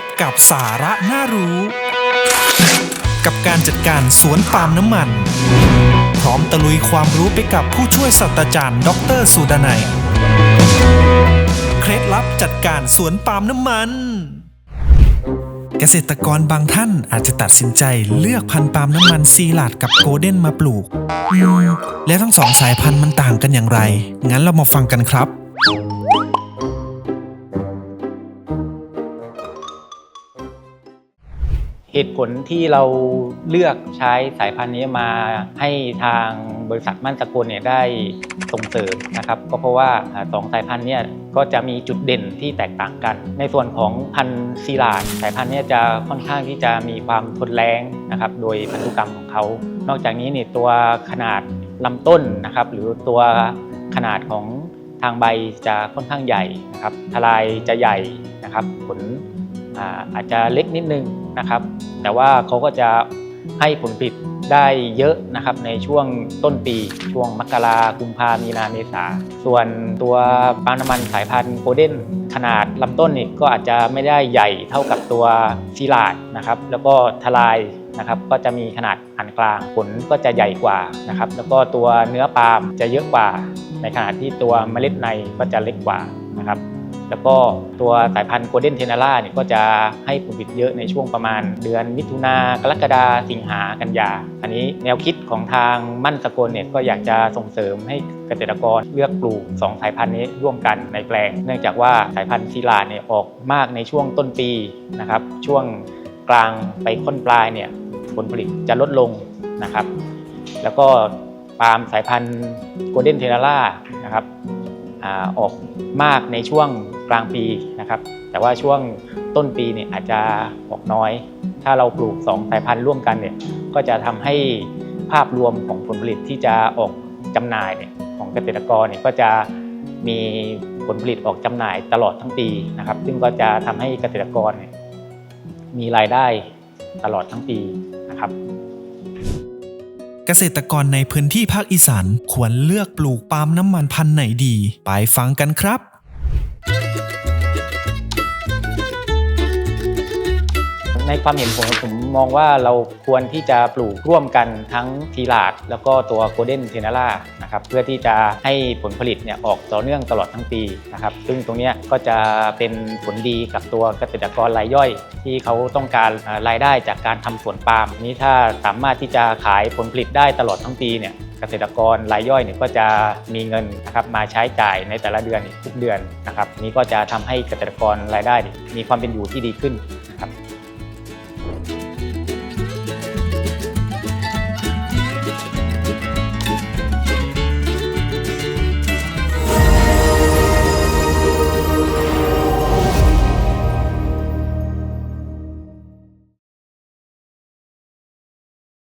บกับสาระน่ารู้ กับการจัดการสวนปาล์มน้ำมัน พร้อมตะลุยความรู้ไปกับผู้ช่วยศาสตราจารย์ดออเตอร์สุดานัยเคล็ดลับจัดการสวนปาล์มน้ำมัน เกษตรกรบางท่านอาจจะตัดสินใจเลือกพันธุ์ปาล์มน้ำมันซีลาดกับโกลเด้นมาปลูก แล้วทั้งสองสายพันธุ์มันต่างกันอย่างไร งั้นเรามาฟังกันครับ เหตุผลที่เราเลือกใช้สายพันธุ์นี้มาให้ทางบริษัทมั่นสกุลเนี่ยได้ส่งเสริมนะครับก็เพราะว่าสองสายพันธุ์เนี่ยก็จะมีจุดเด่นที่แตกต่างกัน ในส่วนของพันธุ์ซีลาดสายพันธุ์เนี่ยจะค่อนข้างที่จะมีความทนแรงนะครับโดยพันธุกรรมของเขา นอกจากนี้เนี่ยตัวขนาดลำต้นนะครับหรือตัวขนาดของทางใบจะค่อนข้างใหญ่นะครับทลายจะใหญ่นะครับผล อาอาจจะเล็กนิดนึงนะครับ แต่ว่าเขาก็จะให้ผลผลิตได้เยอะนะครับในช่วงต้นปีช่วงมกรากุมภามีนาเมษาส่วนตัวปาล์มน้ำมันสายพันธุ์โกลเด้นขนาดลำต้นนี่ก็อาจจะไม่ได้ใหญ่เท่ากับตัวซีลาดนะครับ แล้วก็ทลายนะครับ ก็จะมีขนาดอันกลางผลก็จะใหญ่กว่านะครับ แล้วก็ตัวเนื้อปาล์มจะเยอะกว่า ในขณะที่ตัวเมล็ดในก็จะเล็กกว่านะครับ แล้วก็ตัวสายพันธุ์โกลเด้นเทนาร่าเนี่ยก็จะให้ผลผลิตเยอะในช่วงประมาณเดือนมิถุนากรกฎาสิงหากันยา อันนี้แนวคิดของทางมั่นสกลเนี่ยก็อยากจะส่งเสริมให้เกษตรกรเลือกปลูก 2 สายพันธุ์นี้ร่วมกันในแปลง เนื่องจากว่าสายพันธุ์ซีลาเนี่ยออกมากในช่วงต้นปีนะครับช่วงกลางไปค่อนปลายเนี่ยผลผลิตจะลดลงนะครับ แล้วก็ปาล์มสายพันธุ์โกลเด้นเทนาร่านะครับ ออกมากในช่วงกลางปีนะครับ แต่ว่าช่วงต้นปีเนี่ยอาจจะออกน้อย ถ้าเราปลูก 2 สายพันธุ์ร่วมกันเนี่ยก็จะทำให้ภาพรวมของผลผลิตที่จะออกจำหน่ายเนี่ยของเกษตรกรเนี่ยก็จะมีผลผลิตออกจำหน่ายตลอดทั้งปีนะครับ ซึ่งก็จะทำให้เกษตรกรเนี่ยมีรายได้ตลอดทั้งปีนะครับ เกษตรกรในพื้นที่ภาคอีสานควรเลือกปลูกปาล์มน้ำมันพันธุ์ไหนดี ไปฟังกันครับ ในความเห็นผมผมมองว่าเราควรที่จะปลูกร่วมกันทั้งทีลาดแล้วก็ตัวโกลเด้นเทนาร่านะครับเพื่อที่จะให้ผลผลิตเนี่ยออกต่อเนื่องตลอดทั้งปีนะครับซึ่งตรงนี้ก็จะเป็นผลดีกับตัวเกษตรกรรายย่อย ที่เขาต้องการรายได้จากการทำสวนปาล์มนี้ถ้าสามารถที่จะขายผลผลิตได้ตลอดทั้งปีเนี่ยเกษตรกรรายย่อยเนี่ยก็จะมีเงินนะครับมาใช้จ่ายในแต่ละเดือนทุกเดือนนะครับนี้ก็จะทำให้เกษตรกรรายได้มีความเป็นอยู่ที่ดีขึ้น